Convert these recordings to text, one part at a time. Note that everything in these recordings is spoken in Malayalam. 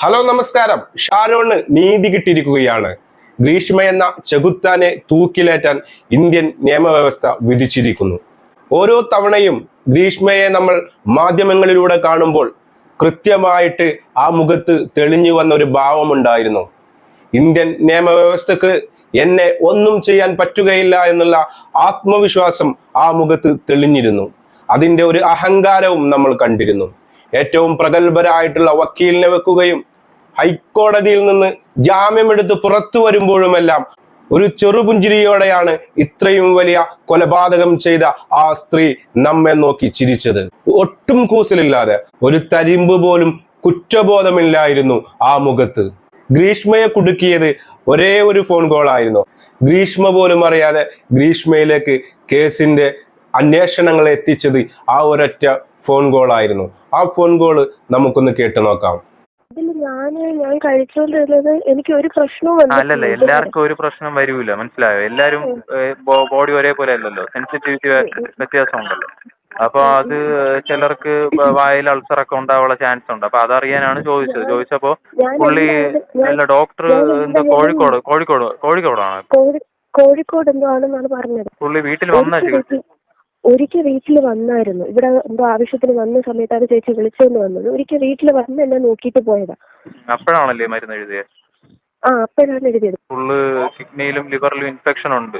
ഹലോ നമസ്കാരം. ഷാരോണ് നീതി കിട്ടിയിരിക്കുകയാണ്. ഗ്രീഷ്മ എന്ന ചെകുത്താനെ തൂക്കിലേറ്റാൻ ഇന്ത്യൻ നിയമവ്യവസ്ഥ വിധിച്ചിരിക്കുന്നു. ഓരോ തവണയും ഗ്രീഷ്മയെ നമ്മൾ മാധ്യമങ്ങളിലൂടെ കാണുമ്പോൾ കൃത്യമായിട്ട് ആ മുഖത്ത് തെളിഞ്ഞു വന്ന ഒരു ഭാവമുണ്ടായിരുന്നു. ഇന്ത്യൻ നിയമവ്യവസ്ഥക്ക് എന്നെ ഒന്നും ചെയ്യാൻ പറ്റുകയില്ല എന്നുള്ള ആത്മവിശ്വാസം ആ മുഖത്ത് തെളിഞ്ഞിരുന്നു. അതിന്റെ ഒരു അഹങ്കാരവും നമ്മൾ കണ്ടിരുന്നു. ഏറ്റവും പ്രഗത്ഭരായിട്ടുള്ള വക്കീലിനെ വെക്കുകയും ഹൈക്കോടതിയിൽ നിന്ന് ജാമ്യമെടുത്ത് പുറത്തു വരുമ്പോഴുമെല്ലാം ഒരു ചെറുപുഞ്ചിരിയോടെയാണ് ഇത്രയും വലിയ കൊലപാതകം ചെയ്ത ആ സ്ത്രീ നമ്മെ നോക്കി ചിരിച്ചത്. ഒട്ടും കൂസലില്ലാതെ ഒരു തരിമ്പ് പോലും കുറ്റബോധമില്ലായിരുന്നു ആ മുഖത്ത്. ഗ്രീഷ്മയെ കുടുക്കിയത് ഒരേ ഒരു ഫോൺ കോൾ ആയിരുന്നു ഗ്രീഷ്മ പോലും അറിയാതെ ഗ്രീഷ്മയിലേക്ക് കേസിന്റെ അന്വേഷണങ്ങൾ എത്തിച്ചത് ആ ഒരൊറ്റ ഫോൺ കോൾ ആയിരുന്നു. ആ ഫോൺ കോൾ നമുക്കൊന്ന് കേട്ടു നോക്കാം. ഇതിൽ ഞാൻ ഞാൻ കഴിച്ചോണ്ടിരുന്നത് എനിക്ക് ഒരു പ്രശ്നവും അല്ലല്ല എല്ലാവർക്കും ഒരു പ്രശ്നം വരൂല മനസ്സിലായോ? എല്ലാരും ബോഡി ഒരേപോലെ അല്ലല്ലോ സെൻസിറ്റിവിറ്റി വ്യത്യാസം ഉണ്ടല്ലോ. അപ്പൊ അത് ചിലർക്ക് വായിൽ അൾസർ ഒക്കെ ഉണ്ടാവാനുള്ള ചാൻസ് ഉണ്ട്. അപ്പൊ അതറിയാനാണ് ചോദിച്ചത്. ചോദിച്ചപ്പോ പുള്ളി അല്ല ഡോക്ടർ എന്താ കോഴിക്കോട് കോഴിക്കോട് കോഴിക്കോടാണ്. കോഴി കോഴിക്കോട് എന്തോ ആണെന്നാണ് പറഞ്ഞത്. പുള്ളി വീട്ടിൽ വന്ന ഒരിക്കൽ വീട്ടിൽ വന്നായിരുന്നു. ഇവിടെ എന്തോ ആവശ്യത്തിന് വന്ന സമയത്താണ് ചേച്ചി വിളിച്ചോണ്ട് വന്നത്. ഒരിക്കൽ വീട്ടിൽ വന്ന് എന്നെ നോക്കിയിട്ട് പോയതാ. അപ്പോഴാണല്ലേ മരുന്ന് എഴുതിയത് ആ അപ്പോഴാണ് എഴുതിയത്. ഫുള്ള് കിഡ്നിയിലും ലിവറിലും ഇൻഫെക്ഷൻ ഉണ്ട്.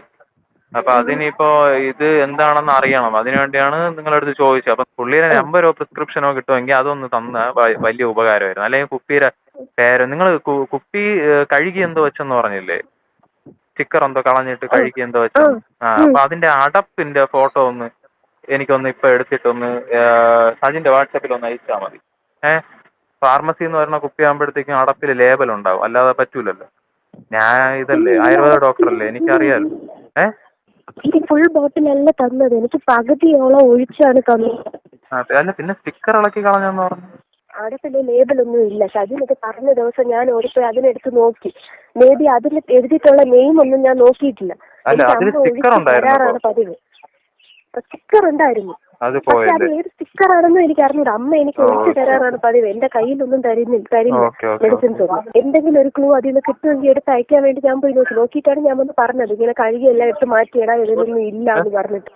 അപ്പൊ അതിനിപ്പോ ഇത് എന്താണെന്ന് അറിയണം. അതിനുവേണ്ടിയാണ് നിങ്ങളടുത്ത് ചോദിച്ചത്. അപ്പൊ പുള്ളിയുടെ നമ്പരോ പ്രിസ്ക്രിപ്ഷനോ കിട്ടുമെങ്കിൽ അതൊന്ന് തന്ന വലിയ ഉപകാരമായിരുന്നു. അല്ലെങ്കിൽ കുപ്പിയുടെ പേര് നിങ്ങൾ കുപ്പി കഴുകി എന്തോ വെച്ചെന്ന് പറഞ്ഞില്ലേ? സ്റ്റിക്കർ എന്തോ കളഞ്ഞിട്ട് കഴുകി എന്തോ വെച്ചു ആ അപ്പൊ അതിന്റെ അടപ്പിന്റെ ഫോട്ടോ ഒന്ന് എനിക്കൊന്ന് ഇപ്പൊ എടുത്തിട്ടൊന്ന് സജിന്റെ വാട്സാപ്പിൽ ഒന്ന് അയച്ചാൽ മതി. ഏഹ് ഫാർമസി എന്ന് പറയുന്ന കുപ്പിയാകുമ്പോഴത്തേക്കും അടപ്പിൽ ലേബൽ ഉണ്ടാവും. അല്ലാതെ പറ്റൂലല്ലോ. ഞാൻ ഇതല്ലേ ആയുർവേദ ഡോക്ടറല്ലേ എനിക്കറിയാലോ. ഏഹ് എനിക്ക് ഫുൾ ബോട്ടിലല്ല തന്നത്. എനിക്ക് പകുതിയോളം ഒഴിച്ചാണ് തന്നത്. അല്ല പിന്നെ സ്റ്റിക്കർ ഇളക്കി കളഞ്ഞെന്ന് പറഞ്ഞു. അവിടെ പിന്നെ ലേബലൊന്നും ഇല്ല. ഷജിനൊക്കെ പറഞ്ഞ ദിവസം ഞാൻ ഓടിപ്പോയി അതിനെടുത്ത് നോക്കി. മേ ബി അതിൽ എഴുതിയിട്ടുള്ള നെയിം ഒന്നും ഞാൻ നോക്കിയിട്ടില്ല. തരാറാണ് പതിവ്. സ്റ്റിക്കർ ഉണ്ടായിരുന്നു. പക്ഷെ അത് ഏത് സ്റ്റിക്കർ ആണെന്നും എനിക്ക് അറിഞ്ഞൂട. അമ്മ എനിക്ക് ഒഴിച്ചു തരാറാണ് പതിവ്. എന്റെ കയ്യിലൊന്നും തരുന്നില്ല തരില്ല ഓക്കെ മെഡിസിൻസ് ഒന്നും. എന്തെങ്കിലും ഒരു ക്ലൂ അതിൽ നിന്ന് കിട്ടുമെങ്കിൽ എടുത്ത് അയക്കാൻ വേണ്ടി ഞാൻ പോയി നോക്കി. നോക്കിയിട്ടാണ് ഞാൻ വന്ന് പറഞ്ഞത്. ഇങ്ങനെ കഴുകി എല്ലാം എടുത്ത് മാറ്റിയിടാ ഇതിലൊന്നും ഇല്ല എന്ന് പറഞ്ഞിട്ട്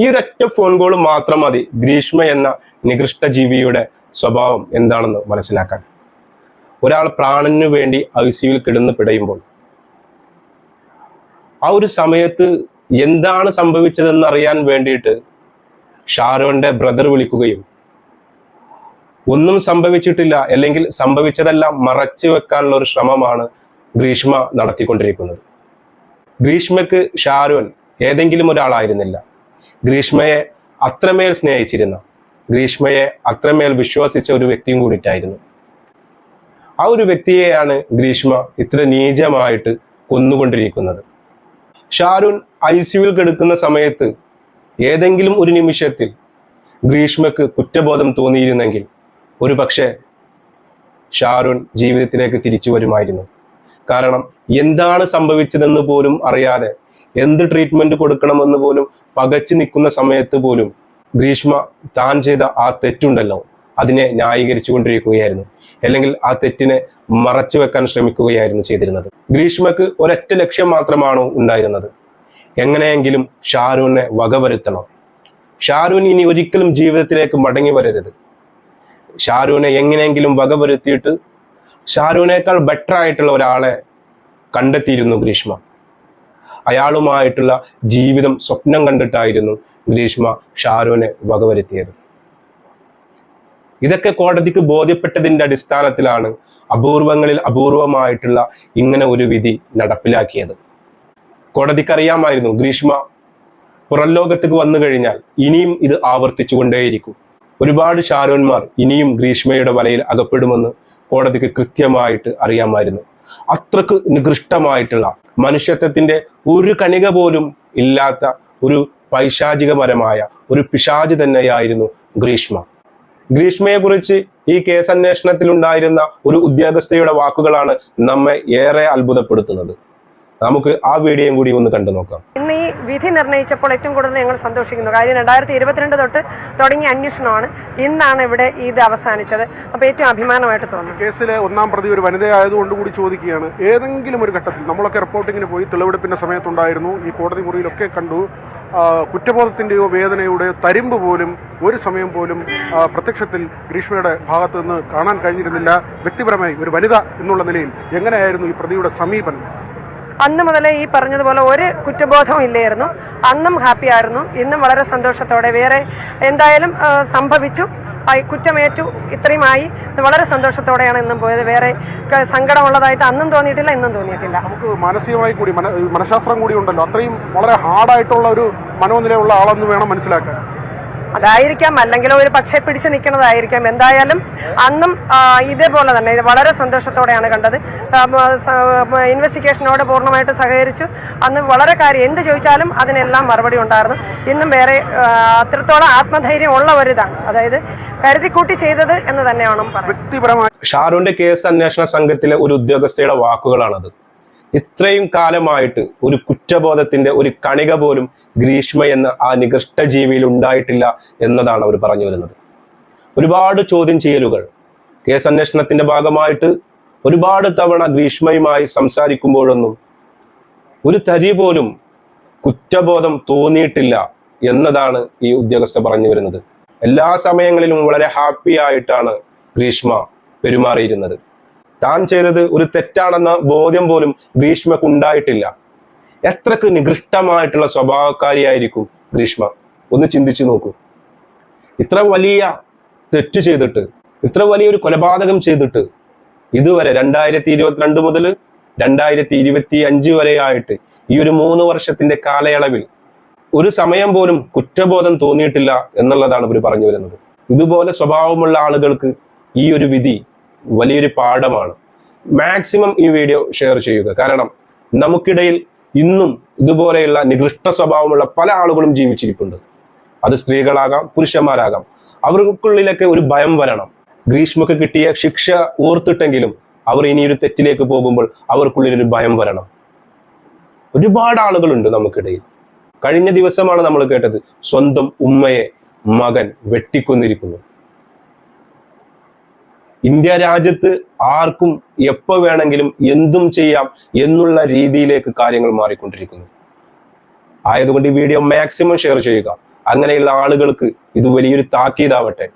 ഈ ഒരൊറ്റ ഫോൺ കോൾ മാത്രം മതി. ഗ്രീഷ്മ എന്ന നികൃഷ്ട ജീവിയുടെ സ്വഭാവം എന്താണെന്ന് മനസ്സിലാക്കാൻ. ഒരാൾ പ്രാണന് വേണ്ടി ഐ സിയുവിൽ കിടന്ന് പിടയുമ്പോൾ ആ ഒരു സമയത്ത് എന്താണ് സംഭവിച്ചതെന്ന് അറിയാൻ വേണ്ടിയിട്ട് ഷാരോന്റെ ബ്രദർ വിളിക്കുകയും ഒന്നും സംഭവിച്ചിട്ടില്ല അല്ലെങ്കിൽ സംഭവിച്ചതെല്ലാം മറച്ചു വെക്കാനുള്ള ഒരു ശ്രമമാണ് ഗ്രീഷ്മ നടത്തിക്കൊണ്ടിരിക്കുന്നത്. ഗ്രീഷ്മക്ക് ഷാരോൻ ഏതെങ്കിലും ഒരാളായിരുന്നില്ല. ഗ്രീഷ്മയെ അത്രമേൽ സ്നേഹിച്ചിരുന്ന ഗ്രീഷ്മയെ അത്രമേൽ വിശ്വസിച്ച ഒരു വ്യക്തിയും കൂടിയിട്ടായിരുന്നു. ആ ഒരു വ്യക്തിയെയാണ് ഗ്രീഷ്മ ഇത്ര നീചമായിട്ട് കൊന്നുകൊണ്ടിരിക്കുന്നത്. ഷാരൂൺ ഐ സിയുവിൽ കിടക്കുന്ന സമയത്ത് ഏതെങ്കിലും ഒരു നിമിഷത്തിൽ ഗ്രീഷ്മക്ക് കുറ്റബോധം തോന്നിയിരുന്നെങ്കിൽ ഒരു പക്ഷേ ഷാരൂൺ ജീവിതത്തിലേക്ക് തിരിച്ചു വരുമായിരുന്നു. കാരണം എന്താണ് സംഭവിച്ചതെന്ന് പോലും അറിയാതെ എന്ത് ട്രീറ്റ്മെന്റ് കൊടുക്കണമെന്ന് പോലും പകച്ചു നിൽക്കുന്ന സമയത്ത് പോലും ഗ്രീഷ്മ താൻ ചെയ്ത ആ തെറ്റുണ്ടല്ലോ. അതിനെ ന്യായീകരിച്ചു കൊണ്ടിരിക്കുകയായിരുന്നു. അല്ലെങ്കിൽ ആ തെറ്റിനെ മറച്ചു വെക്കാൻ ശ്രമിക്കുകയായിരുന്നു ചെയ്തിരുന്നത്. ഗ്രീഷ്മക്ക് ഒരൊറ്റ ലക്ഷ്യം മാത്രമാണോ ഉണ്ടായിരുന്നത്? എങ്ങനെയെങ്കിലും ഷാരൂനെ വകവരുത്തണം. ഷാരൂൻ ഇനി ഒരിക്കലും ജീവിതത്തിലേക്ക് മടങ്ങി വരരുത്. ഷാരൂനെ എങ്ങനെയെങ്കിലും വകവരുത്തിയിട്ട് ഷാരൂനേക്കാൾ ബെറ്റർ ആയിട്ടുള്ള ഒരാളെ കണ്ടെത്തിയിരുന്നു ഗ്രീഷ്മ. അയാളുമായിട്ടുള്ള ജീവിതം സ്വപ്നം കണ്ടിട്ടായിരുന്നു ഗ്രീഷ്മ ഷാരൂനെ വകവരുത്തിയത്. ഇതൊക്കെ കോടതിക്ക് ബോധ്യപ്പെട്ടതിന്റെ അടിസ്ഥാനത്തിലാണ് അപൂർവങ്ങളിൽ അപൂർവമായിട്ടുള്ള ഇങ്ങനെ ഒരു വിധി നടപ്പിലാക്കിയത്. കോടതിക്കറിയാമായിരുന്നു ഗ്രീഷ്മ പുറം ലോകത്തേക്ക് വന്നു കഴിഞ്ഞാൽ ഇനിയും ഇത് ആവർത്തിച്ചുകൊണ്ടേയിരിക്കും. ഒരുപാട് ഷാരോന്മാർ ഇനിയും ഗ്രീഷ്മയുടെ വലയിൽ അകപ്പെടുമെന്ന് കോടതിക്ക് കൃത്യമായിട്ട് അറിയാമായിരുന്നു. അത്രയ്ക്ക് നികൃഷ്ടമായിട്ടുള്ള മനുഷ്യത്വത്തിന്റെ ഒരു കണിക പോലും ഇല്ലാത്ത ഒരു പൈശാചികപരമായ ഒരു പിശാജ് തന്നെയായിരുന്നു ഗ്രീഷ്മ. ഗ്രീഷ്മയെക്കുറിച്ച് ഈ കേസ് അന്വേഷണത്തിൽ ഉണ്ടായിരുന്ന ഒരു ഉദ്യോഗസ്ഥയുടെ വാക്കുകളാണ് നമ്മെ ഏറെ അത്ഭുതപ്പെടുത്തുന്നത്. നമുക്ക് ആ വീഡിയോയും കൂടി ഒന്ന് കണ്ടു നോക്കാം. ഇന്ന് ഈ വിധി നിർണയിച്ചപ്പോൾ ഏറ്റവും കൂടുതൽ ഞങ്ങൾ സന്തോഷിക്കുന്നു. കാര്യം രണ്ടായിരത്തി ഇരുപത്തിരണ്ട് തൊട്ട് തുടങ്ങിയ അന്വേഷണമാണ് ഇന്നാണ് ഇവിടെ ഇത് അവസാനിച്ചത്. അപ്പോൾ ഏറ്റവും അഭിമാനമായിട്ട് തോന്നുന്നു. കേസിലെ ഒന്നാം പ്രതി ഒരു വനിതയായതുകൊണ്ട് കൂടി ചോദിക്കുകയാണ്. ഏതെങ്കിലും ഒരു ഘട്ടത്തിൽ നമ്മളൊക്കെ റിപ്പോർട്ടിങ്ങിന് പോയി തെളിവെടുപ്പിന്റെ സമയത്തുണ്ടായിരുന്നു. ഈ കോടതി മുറിയിലൊക്കെ കണ്ടു. കുറ്റബോധത്തിന്റെയോ വേദനയുടെയോ തരിമ്പ് പോലും ഒരു സമയം പോലും പ്രത്യക്ഷത്തിൽ ഗ്രീഷ്മയുടെ ഭാഗത്തുനിന്ന് കാണാൻ കഴിഞ്ഞിരുന്നില്ല. വ്യക്തിപരമായി ഒരു വനിത എന്നുള്ള നിലയിൽ എങ്ങനെയായിരുന്നു ഈ പ്രതിയുടെ സമീപനം? അന്ന് മുതലേ ഈ പറഞ്ഞതുപോലെ ഒരു കുറ്റബോധവും ഇല്ലായിരുന്നു. അന്നും ഹാപ്പി ആയിരുന്നു. ഇന്നും വളരെ സന്തോഷത്തോടെ വേറെ എന്തായാലും സംഭവിച്ചു. കുറ്റമേറ്റു ഇത്രയുമായി വളരെ സന്തോഷത്തോടെയാണ് ഇന്നും പോയത്. വേറെ സങ്കടമുള്ളതായിട്ട് അന്നും തോന്നിയിട്ടില്ല ഇന്നും തോന്നിയിട്ടില്ല. നമുക്ക് മാനസികമായി കൂടി മന മനഃശാസ്ത്രം കൂടി ഉണ്ടല്ലോ. അത്രയും വളരെ ഹാർഡായിട്ടുള്ള ഒരു മനോനിലയുള്ള ആളെന്ന് വേണം മനസ്സിലാക്കാൻ. അതായിരിക്കാം അല്ലെങ്കിൽ ഒരു പക്ഷേ പിടിച്ചു നിൽക്കുന്നതായിരിക്കാം. എന്തായാലും അന്നും ഇതേപോലെ തന്നെ ഇത് വളരെ സന്തോഷത്തോടെയാണ് കണ്ടത്. ഇൻവെസ്റ്റിഗേഷനോട് പൂർണമായിട്ട് സഹകരിച്ചു. അന്ന് വളരെ കാര്യം എന്ത് ചോദിച്ചാലും അതിനെല്ലാം മറുപടി ഉണ്ടായിരുന്നു. ഇന്നും വേറെ അത്രത്തോളം ആത്മധൈര്യം ഉള്ള ഒരിതാണ് അതായത് കരുതിക്കൂട്ടി ചെയ്തത് എന്ന് തന്നെയാണ് വ്യക്തിപരമായി ഷാരൂന്റെ കേസ് അന്വേഷണ സംഘത്തിലെ ഒരു ഉദ്യോഗസ്ഥയുടെ വാക്കുകളാണത്. ഇത്രയും കാലമായിട്ട് ഒരു കുറ്റബോധത്തിന്റെ ഒരു കണിക പോലും ഗ്രീഷ്മ എന്ന ആ നികൃഷ്ട ജീവിയിൽ ഉണ്ടായിട്ടില്ല എന്നതാണ് അവർ പറഞ്ഞു വരുന്നത്. ഒരുപാട് ചോദ്യം ചെയ്യലുകൾ കേസ് അന്വേഷണത്തിന്റെ ഭാഗമായിട്ട് ഒരുപാട് തവണ ഗ്രീഷ്മയുമായി സംസാരിക്കുമ്പോഴൊന്നും ഒരു തരി പോലും കുറ്റബോധം തോന്നിയിട്ടില്ല എന്നതാണ് ഈ ഉദ്യോഗസ്ഥ പറഞ്ഞു വരുന്നത്. എല്ലാ സമയങ്ങളിലും വളരെ ഹാപ്പി ആയിട്ടാണ് ഗ്രീഷ്മ പെരുമാറിയിരുന്നത്. താൻ ചെയ്തത് ഒരു തെറ്റാണെന്ന ബോധ്യം പോലും ഗ്രീഷ്മക്ക് ഉണ്ടായിട്ടില്ല എത്രക്ക് നികൃഷ്ടമായിട്ടുള്ള സ്വഭാവക്കാരിയായിരിക്കും ഭീഷ്മ? ഒന്ന് ചിന്തിച്ചു നോക്കൂ. ഇത്ര വലിയ തെറ്റ് ചെയ്തിട്ട് ഇത്ര വലിയൊരു കൊലപാതകം ചെയ്തിട്ട് ഇതുവരെ രണ്ടായിരത്തി ഇരുപത്തിരണ്ട് മുതൽ രണ്ടായിരത്തി ഇരുപത്തി അഞ്ച് വരെ ആയിട്ട് ഈ ഒരു മൂന്ന് വർഷത്തിന്റെ കാലയളവിൽ ഒരു സമയം പോലും കുറ്റബോധം തോന്നിയിട്ടില്ല എന്നുള്ളതാണ് ഇവർ പറഞ്ഞു വരുന്നത്. ഇതുപോലെ സ്വഭാവമുള്ള ആളുകൾക്ക് ഈ ഒരു വിധി വലിയൊരു പാഠമാണ്. മാക്സിമം ഈ വീഡിയോ ഷെയർ ചെയ്യുക. കാരണം നമുക്കിടയിൽ ഇന്നും ഇതുപോലെയുള്ള നികൃഷ്ട സ്വഭാവമുള്ള പല ആളുകളും ജീവിച്ചിരിപ്പുണ്ട്. അത് സ്ത്രീകളാകാം പുരുഷന്മാരാകാം. അവർക്കുള്ളിലൊക്കെ ഒരു ഭയം വരണം. ഗ്രീഷ്മക്ക് കിട്ടിയ ശിക്ഷ ഓർത്തിട്ടെങ്കിലും അവർ ഇനി ഒരു തെറ്റിലേക്ക് പോകുമ്പോൾ അവർക്കുള്ളിൽ ഒരു ഭയം വരണം. ഒരുപാട് ആളുകളുണ്ട് നമുക്കിടയിൽ. കഴിഞ്ഞ ദിവസമാണ് നമ്മൾ കേട്ടത് സ്വന്തം ഉമ്മയെ മകൻ വെട്ടിക്കൊന്നിരിക്കുന്നു. ഇന്ത്യ രാജ്യത്ത് ആർക്കും എപ്പോ വേണമെങ്കിലും എന്തും ചെയ്യാം എന്നുള്ള രീതിയിലേക്ക് കാര്യങ്ങൾ മാറിക്കൊണ്ടിരിക്കുന്നു. ആയതുകൊണ്ട് ഈ വീഡിയോ മാക്സിമം ഷെയർ ചെയ്യുക. അങ്ങനെയുള്ള ആളുകൾക്ക് ഇത് വലിയൊരു താക്കീതാവട്ടെ.